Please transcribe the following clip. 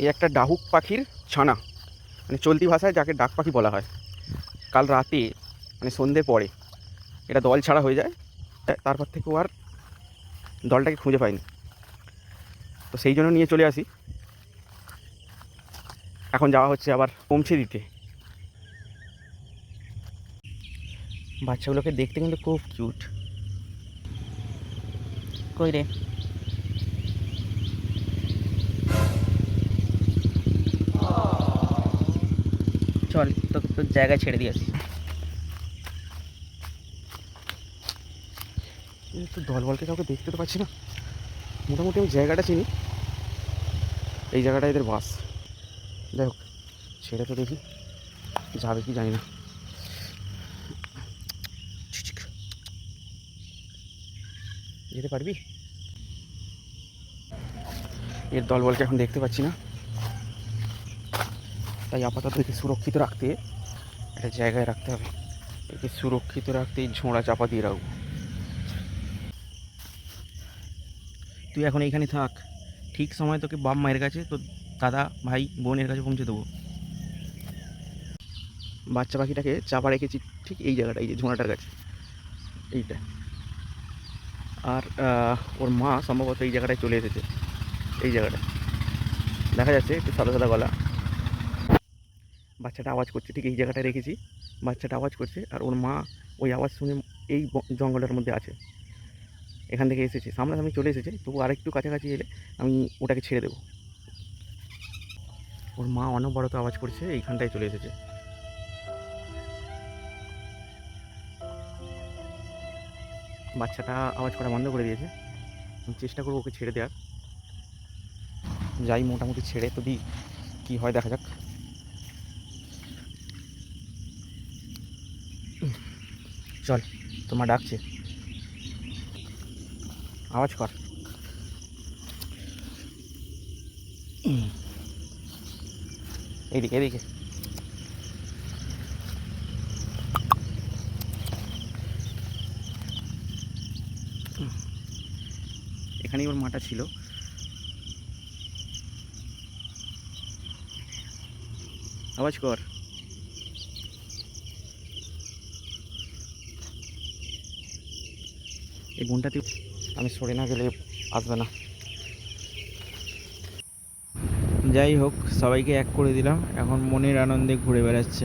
এই একটা ডাহুক পাখির ছানা মানে চলতি ভাষায় যাকে ডাক পাখি বলা হয়। কাল রাতে মানে সন্ধ্যে পরে এটা দল ছাড়া হয়ে যায় তারপর থেকে ও আর দলটাকে খুঁজে পাইনি তো সেই জন্য নিয়ে চলে আসি। এখন যাওয়া হচ্ছে আবার পৌঁছে দিতে। বাচ্চাগুলোকে দেখতে কিন্তু খুব কিউট কই রে? চল, তো তোর জায়গায় ছেড়ে দিয়ে আসি। তো দল বলকে কাউকে দেখতে তো পাচ্ছি না। মোটামুটি আমি জায়গাটা চিনি। এই জায়গাটা এদের বাস যাই হোক, ছেড়ে তো দেখি, যাবে কি জানি না। যেতে পারবি? এর দলবলকে এখন দেখতে পাচ্ছি না। তাই আপাতত একে সুরক্ষিত রাখতে, একটা জায়গায় রাখতে হবে। একে সুরক্ষিত রাখতে ঝোঁড়া চাপা দিয়ে রাখব। তুই এখন এইখানে থাক। ঠিক সময় তোকে বাপ মায়ের কাছে, তোর দাদা ভাই বোনের কাছে পৌঁছে দেবো। বাচ্চা পাখিটাকে চাপা রেখেছি ঠিক এই জায়গাটা, এই যে ঝোঁড়াটার কাছে। এইটা। আর ওর মা সম্ভবত এই জায়গাটায় চলে এসেছে। এই জায়গাটা। দেখা যাচ্ছে একটু সাদা সাদা গলা। বাচ্চাটা আওয়াজ করছে, ঠিক এই জায়গাটায় রেখেছি। বাচ্চাটা আওয়াজ করছে আর ওর মা ওই আওয়াজ শুনে এই জঙ্গলের মধ্যে আছে। এখান থেকে এসেছে, সামনাসামনি চলে এসেছে, তবু আরেকটু কাছাকাছি এলে আমি ওটাকে ছেড়ে দেবো। ওর মা অনবরত আওয়াজ করছে, এইখানটায় চলে এসেছে। বাচ্চাটা আওয়াজ করা বন্ধ করে দিয়েছে। আমি চেষ্টা করব ওকে ছেড়ে দেওয়ার। যাই মোটামুটি ছেড়ে তো দিই কী হয় দেখা যাক। চল তোমার ডাকছে। আওয়াজ কর। এইদিকে এদিকে। এখানেই ওর মাটা ছিল। আওয়াজ কর। এই বনটাতে আমি সরে না গেলে আসবে না। যাই হোক সবাইকে এক করে দিলাম। এখন মনের আনন্দে ঘুরে বেড়াচ্ছে।